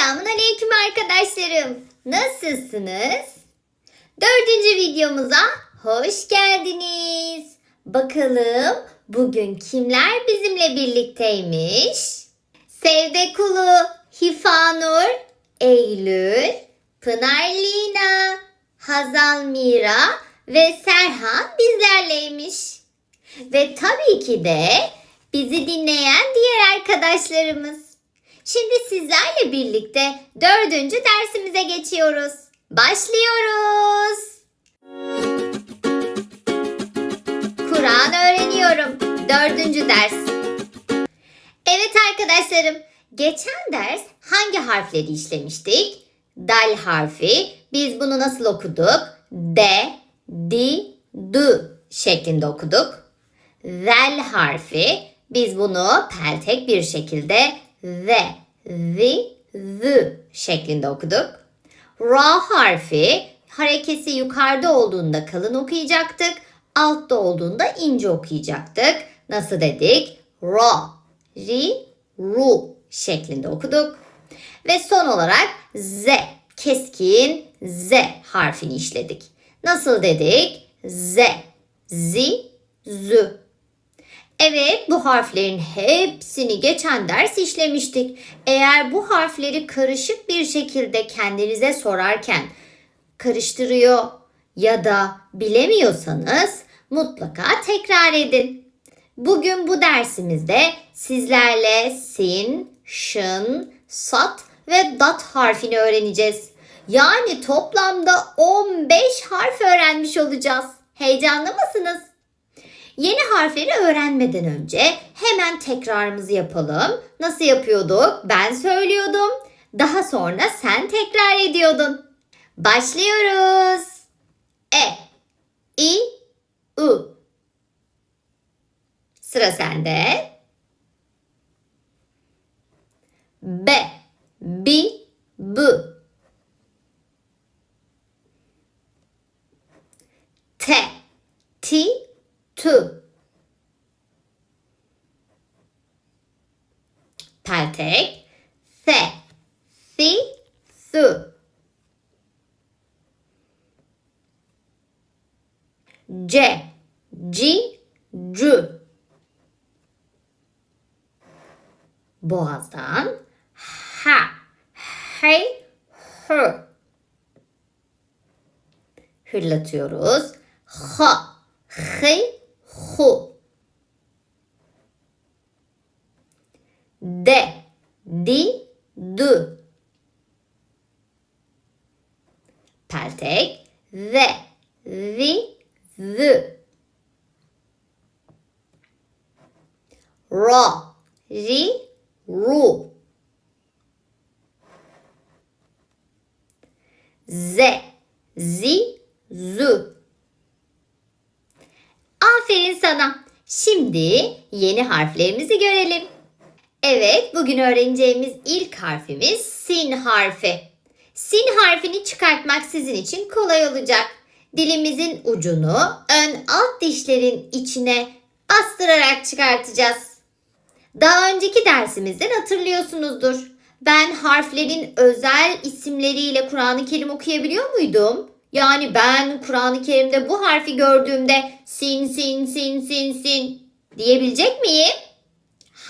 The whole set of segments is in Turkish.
Selamun aleyküm arkadaşlarım. Nasılsınız? Dördüncü videomuza hoş geldiniz. Bakalım bugün kimler bizimle birlikteymiş? Sevde Kulu, Hifanur, Eylül, Pınar Lina, Hazal Mira ve Serhan bizlerleymiş. Ve tabii ki de bizi dinleyen diğer arkadaşlarımız. Şimdi sizlerle birlikte dördüncü dersimize geçiyoruz. Başlıyoruz. Kur'an öğreniyorum. Dördüncü ders. Evet arkadaşlarım, geçen ders hangi harfleri işlemiştik? Dal harfi. Biz bunu nasıl okuduk? D, di, du şeklinde okuduk. Zel harfi. Biz bunu peltek bir şekilde ve, zi, zü şeklinde okuduk. Ra harfi harekesi yukarıda olduğunda kalın okuyacaktık. Altta olduğunda ince okuyacaktık. Nasıl dedik? Ra, ri, ru şeklinde okuduk. Ve son olarak z, keskin z harfini işledik. Nasıl dedik? Z, zi, zü. Evet bu harflerin hepsini geçen ders işlemiştik. Eğer bu harfleri karışık bir şekilde kendinize sorarken karıştırıyor ya da bilemiyorsanız mutlaka tekrar edin. Bugün bu dersimizde sizlerle sin, şın, sat ve dat harfini öğreneceğiz. Yani toplamda 15 harf öğrenmiş olacağız. Heyecanlı mısınız? Yeni harfleri öğrenmeden önce hemen tekrarımızı yapalım. Nasıl yapıyorduk? Ben söylüyordum. Daha sonra sen tekrar ediyordun. Başlıyoruz. E, I, U. Sıra sende. B, B, B. T, T, tu. Peltek. Fe. Si. Su. C. Ci. Cu. Boğazdan. Ha. Hey. Hı. Hırlatıyoruz. Ha. Hey. De. Di. Du. Peltek. Ve. Vi. Vü. Ra. Ri. Ru. Z. Zi. Zü. Aferin sana. Şimdi yeni harflerimizi görelim. Evet, bugün öğreneceğimiz ilk harfimiz sin harfi. Sin harfini çıkartmak sizin için kolay olacak. Dilimizin ucunu ön alt dişlerin içine bastırarak çıkartacağız. Daha önceki dersimizden hatırlıyorsunuzdur. Ben harflerin özel isimleriyle Kur'an-ı Kerim okuyabiliyor muydum? Yani ben Kur'an-ı Kerim'de bu harfi gördüğümde sin sin sin sin sin diyebilecek miyim?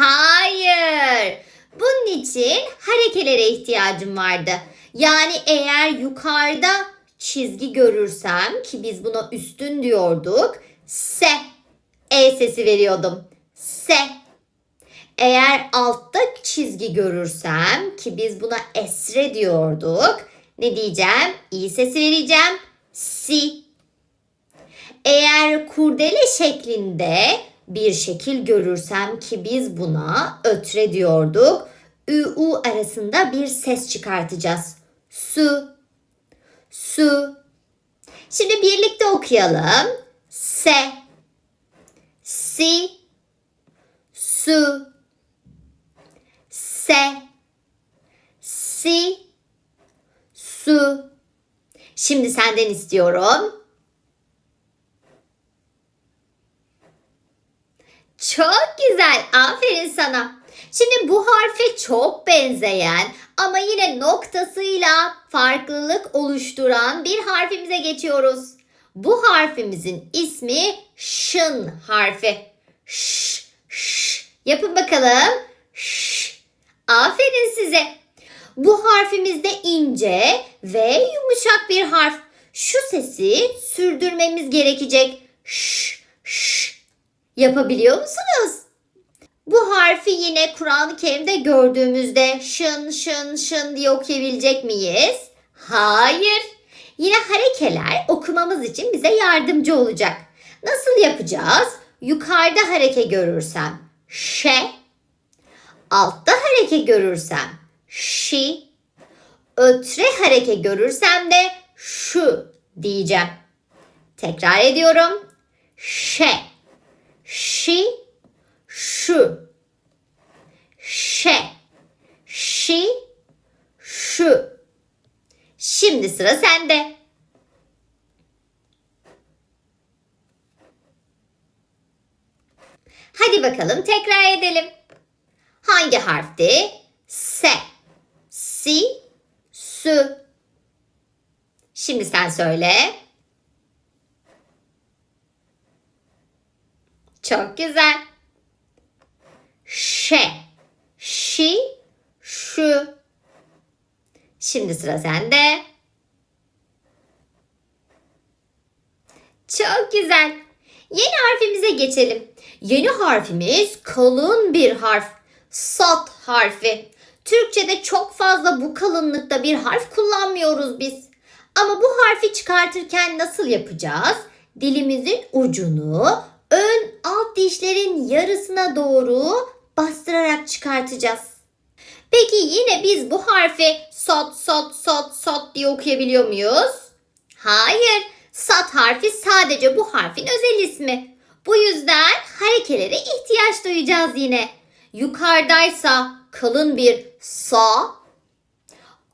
Hayır. Bunun için harekelere ihtiyacım vardı. Yani eğer yukarıda çizgi görürsem ki biz buna üstün diyorduk. Se. E sesi veriyordum. Se. Eğer altta çizgi görürsem ki biz buna esre diyorduk. Ne diyeceğim? İ sesi vereceğim. Si. Eğer kurdele şeklinde bir şekil görürsem ki biz buna ötre diyorduk. Ü, u arasında bir ses çıkartacağız. Su. Su. Şimdi birlikte okuyalım. Se. Si. Su. Se. Si. Su. Şimdi senden istiyorum. Çok güzel. Aferin sana. Şimdi bu harfe çok benzeyen ama yine noktasıyla farklılık oluşturan bir harfimize geçiyoruz. Bu harfimizin ismi şın harfi. Ş, ş. Yapın bakalım. Ş. Aferin size. Bu harfimiz de ince ve yumuşak bir harf. Şu sesi sürdürmemiz gerekecek. Ş. Yapabiliyor musunuz? Bu harfi yine Kur'an-ı Kerim'de gördüğümüzde şın şın şın diye okuyabilecek miyiz? Hayır. Yine harekeler okumamız için bize yardımcı olacak. Nasıl yapacağız? Yukarıda hareke görürsem şe, altta hareke görürsem şi, ötre hareke görürsem de şu diyeceğim. Tekrar ediyorum. Şe, şi, şu, şe, şi, şu. Şimdi sıra sende. Hadi bakalım tekrar edelim. Hangi harfti? S, si, su. Şimdi sen söyle. Çok güzel. Ş, şi, şu. Şimdi sıra sende. Çok güzel. Yeni harfimize geçelim. Yeni harfimiz kalın bir harf. Sat harfi. Türkçe'de çok fazla bu kalınlıkta bir harf kullanmıyoruz biz. Ama bu harfi çıkartırken nasıl yapacağız? Dilimizin ucunu ön alt dişlerin yarısına doğru bastırarak çıkartacağız. Peki yine biz bu harfi sat sat sat sat diye okuyabiliyor muyuz? Hayır. Sat harfi sadece bu harfin özel ismi. Bu yüzden harekelere ihtiyaç duyacağız yine. Yukarıdaysa kalın bir sa,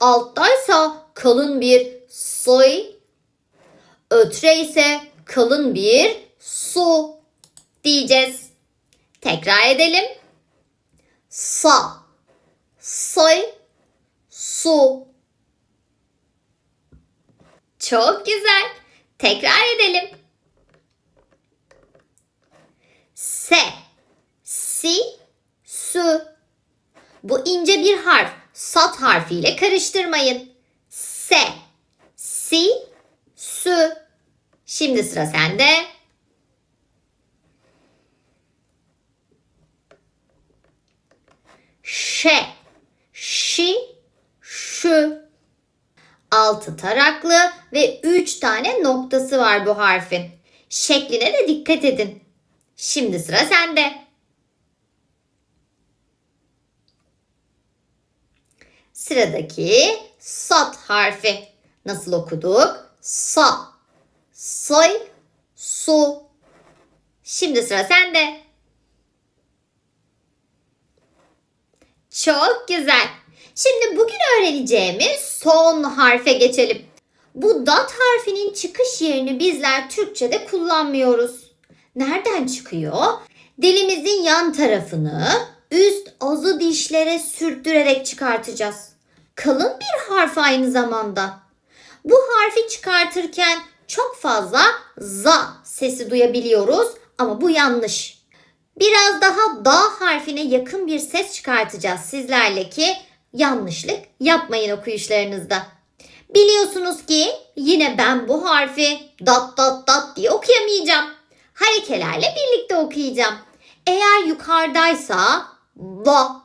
alttaysa kalın bir soy, ötre ise kalın bir su diyeceğiz. Tekrar edelim. Sa, soy, su. Çok güzel. Tekrar edelim. Se, si, su. Bu ince bir harf. Sat harfiyle karıştırmayın. Se, si, su. Şimdi sıra sende. Şe, şi, şu. Altı taraklı ve üç tane noktası var bu harfin. Şekline de dikkat edin. Şimdi sıra sende. Sıradaki sat harfi. Nasıl okuduk? Sa, soy, su. Şimdi sıra sende. Çok güzel. Şimdi bugün öğreneceğimiz son harfe geçelim. Bu dat harfinin çıkış yerini bizler Türkçe'de kullanmıyoruz. Nereden çıkıyor? Dilimizin yan tarafını üst azı dişlere sürttürerek çıkartacağız. Kalın bir harf aynı zamanda. Bu harfi çıkartırken çok fazla za sesi duyabiliyoruz ama bu yanlış. Biraz daha da harfine yakın bir ses çıkartacağız sizlerle ki yanlışlık yapmayın okuyuşlarınızda. Biliyorsunuz ki yine ben bu harfi dat dat dat diye okuyamayacağım. Harekelerle birlikte okuyacağım. Eğer yukarıdaysa da.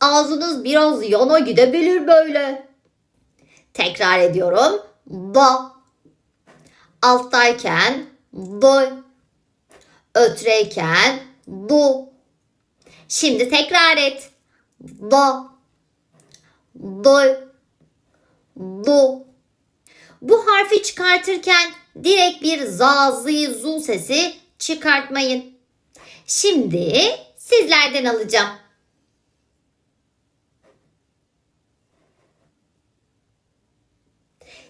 Ağzınız biraz yana gidebilir böyle. Tekrar ediyorum. Da. Alttayken do. Ötreyken du. Şimdi tekrar et. Do. Do. Du. Bu harfi çıkartırken direkt bir za, zı, zu sesi çıkartmayın. Şimdi sizlerden alacağım.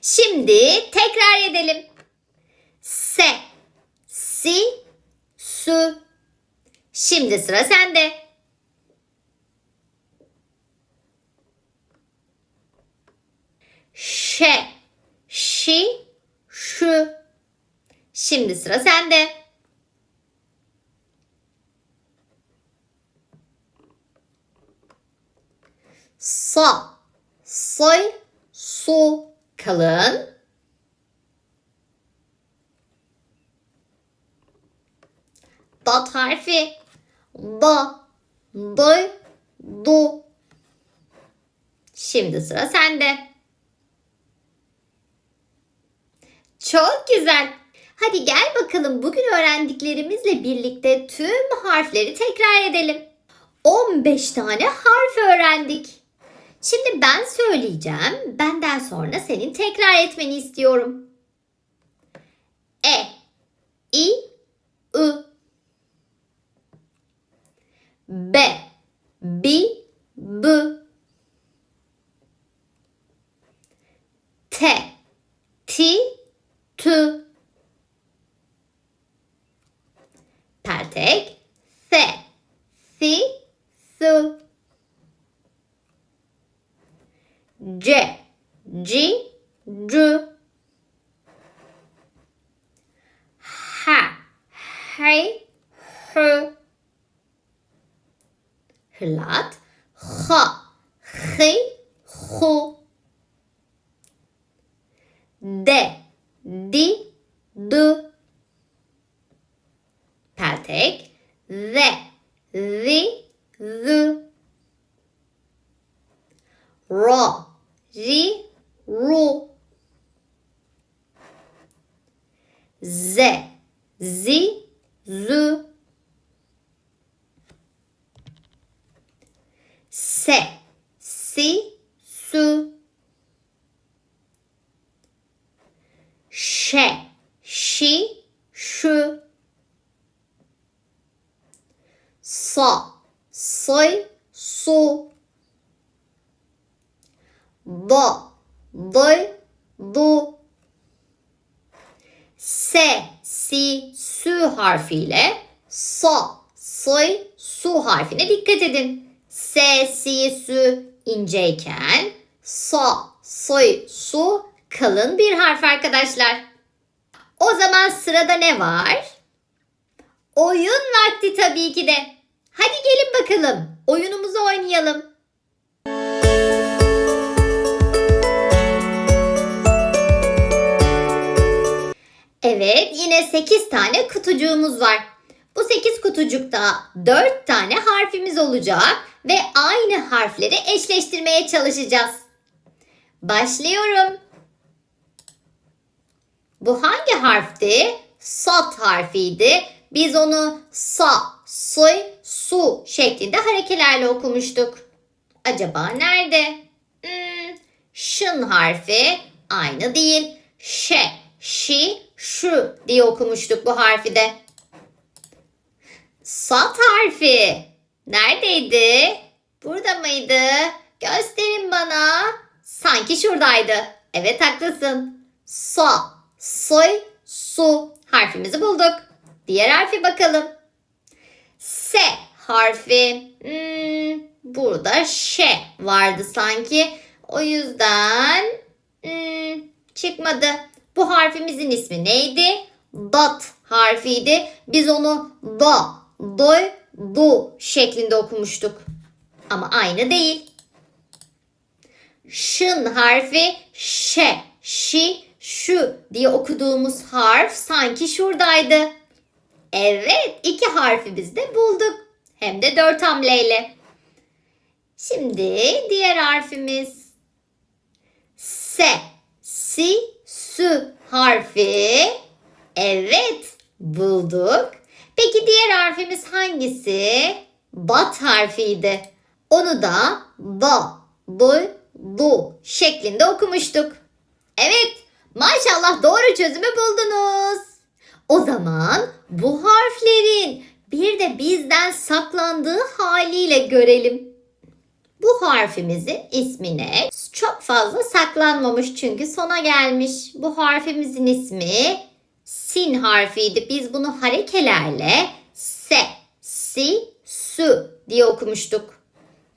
Şimdi tekrar edelim. Se, si, Su. Şimdi sıra sende. Şe. Şi. Şu. Şimdi sıra sende. Sa. Soy. Su. Kalın. Dat harfi. Da, doy, du. Şimdi sıra sende. Çok güzel. Hadi gel bakalım bugün öğrendiklerimizle birlikte tüm harfleri tekrar edelim. 15 tane harf öğrendik. Şimdi ben söyleyeceğim. Benden sonra senin tekrar etmeni istiyorum. E, I. T, T, T. Peltek, F, F, F. C, C, C. H, H, H. Hırlat, H, H. Şi, Şu. Sa, Soy, Su. Do, Doy, Du. Se, Si, Sü harfiyle So, Soy, Su harfine dikkat edin. Se, Si, Sü inceyken So, Soy, Su kalın bir harf arkadaşlar. O zaman sırada ne var? Oyun vakti tabii ki de. Hadi gelin bakalım. Oyunumuzu oynayalım. Evet, yine 8 tane kutucuğumuz var. Bu 8 kutucukta 4 tane harfimiz olacak ve aynı harfleri eşleştirmeye çalışacağız. Başlıyorum. Bu hangi harfti? Sat harfiydi. Biz onu sa, soy, su şeklinde harekelerle okumuştuk. Acaba nerede? Hmm, şın harfi aynı değil. Şe, şi, şu diye okumuştuk bu harfi de. Sat harfi neredeydi? Burada mıydı? Gösterin bana. Sanki şuradaydı. Evet haklısın. Sa, soy, su harfimizi bulduk. Diğer harfi bakalım. S harfi. Hmm, burada ş vardı sanki. O yüzden hmm, çıkmadı. Bu harfimizin ismi neydi? Dat harfiydi. Biz onu da, doy, du şeklinde okumuştuk. Ama aynı değil. Şın harfi ş, şi, şu diye okuduğumuz harf sanki şuradaydı. Evet, iki harfi biz de bulduk. Hem de dört hamleyle. Şimdi diğer harfimiz S, Si, Sü harfi. Evet, bulduk. Peki diğer harfimiz hangisi? Bat harfiydi. Onu da da, du, du şeklinde okumuştuk. Evet, maşallah doğru çözümü buldunuz. O zaman bu harflerin bir de bizden saklandığı haliyle görelim. Bu harfimizin ismine çok fazla saklanmamış çünkü sona gelmiş. Bu harfimizin ismi sin harfiydi. Biz bunu harekelerle se, si, su diye okumuştuk.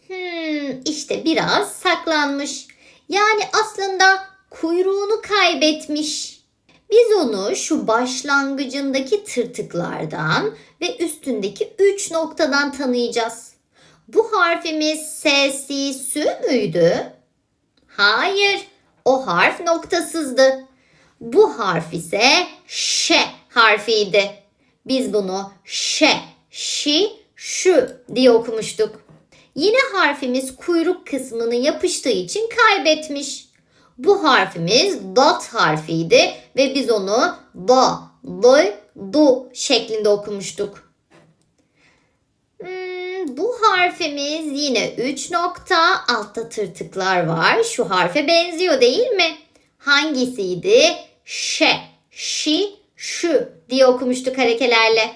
Hmm, işte biraz saklanmış. Yani aslında kuyruğunu kaybetmiş. Biz onu şu başlangıcındaki tırtıklardan ve üstündeki üç noktadan tanıyacağız. Bu harfimiz S, Si, Sü müydü? Hayır, o harf noktasızdı. Bu harf ise Ş harfiydi. Biz bunu Ş, Şi, Şu diye okumuştuk. Yine harfimiz kuyruk kısmını yapıştığı için kaybetmiş. Bu harfimiz dot harfiydi ve biz onu do, do, du şeklinde okumuştuk. Hmm, bu harfimiz yine 3 nokta altta tırtıklar var. Şu harfe benziyor değil mi? Hangisiydi? Ş, şi, şu diye okumuştuk harekelerle.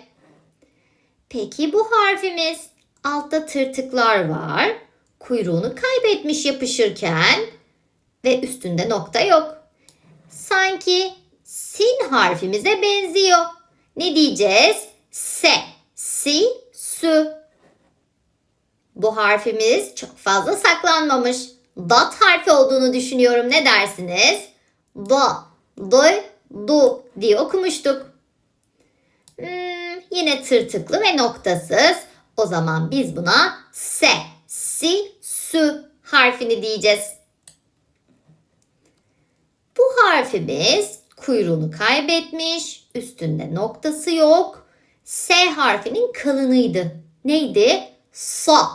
Peki bu harfimiz altta tırtıklar var. Kuyruğunu kaybetmiş yapışırken ve üstünde nokta yok. Sanki sin harfimize benziyor. Ne diyeceğiz? Se, si, su. Bu harfimiz çok fazla saklanmamış. Dat harfi olduğunu düşünüyorum. Ne dersiniz? Do, do, du diye okumuştuk. Hmm, yine tırtıklı ve noktasız. O zaman biz buna se, si, su harfini diyeceğiz. Bu harfimiz kuyruğunu kaybetmiş, üstünde noktası yok. S harfinin kalınıydı. Neydi? Sa,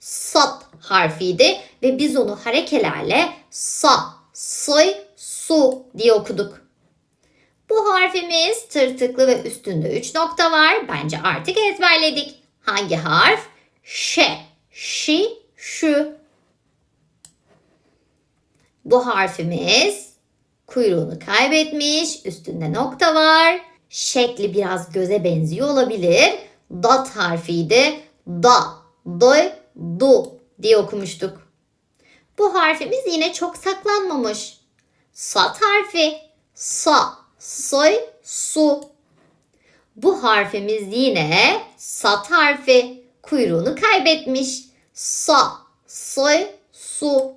sat harfiydi ve biz onu harekelerle sa, soy, su diye okuduk. Bu harfimiz tırtıklı ve üstünde 3 nokta var. Bence artık ezberledik. Hangi harf? Ş, şi, şu. Bu harfimiz kuyruğunu kaybetmiş, üstünde nokta var. Şekli biraz göze benziyor olabilir. Dat harfiydi. Da, do, du diye okumuştuk. Bu harfimiz yine çok saklanmamış. Sat harfi. Sa, soy, su. Bu harfimiz yine sat harfi. Kuyruğunu kaybetmiş. Sa, soy, su.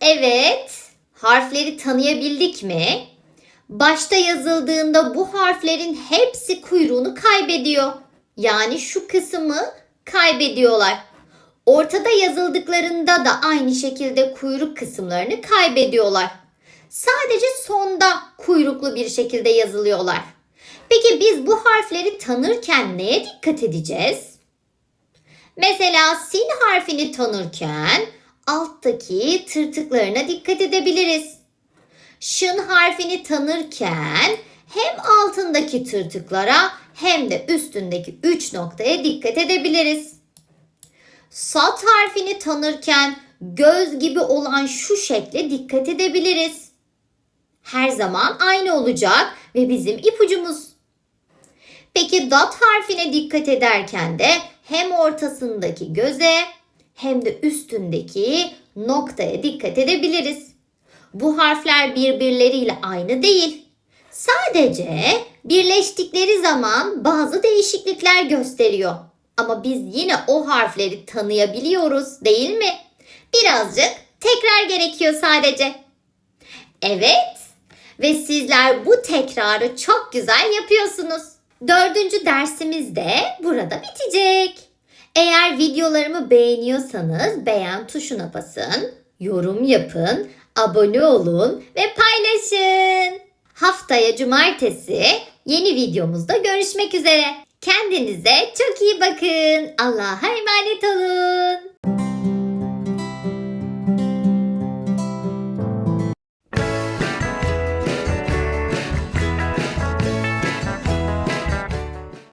Evet, harfleri tanıyabildik mi? Başta yazıldığında bu harflerin hepsi kuyruğunu kaybediyor. Yani şu kısmı kaybediyorlar. Ortada yazıldıklarında da aynı şekilde kuyruk kısımlarını kaybediyorlar. Sadece sonda kuyruklu bir şekilde yazılıyorlar. Peki biz bu harfleri tanırken neye dikkat edeceğiz? Mesela sin harfini tanırken alttaki tırtıklarına dikkat edebiliriz. Şın harfini tanırken hem altındaki tırtıklara hem de üstündeki 3 noktaya dikkat edebiliriz. Sat harfini tanırken göz gibi olan şu şekle dikkat edebiliriz. Her zaman aynı olacak ve bizim ipucumuz. Peki dat harfine dikkat ederken de hem ortasındaki göze hem de üstündeki noktaya dikkat edebiliriz. Bu harfler birbirleriyle aynı değil. Sadece birleştikleri zaman bazı değişiklikler gösteriyor. Ama biz yine o harfleri tanıyabiliyoruz değil mi? Birazcık tekrar gerekiyor sadece. Evet ve sizler bu tekrarı çok güzel yapıyorsunuz. Dördüncü dersimiz de burada bitecek. Eğer videolarımı beğeniyorsanız beğen tuşuna basın, yorum yapın, abone olun ve paylaşın. Haftaya cumartesi yeni videomuzda görüşmek üzere. Kendinize çok iyi bakın. Allah'a emanet olun.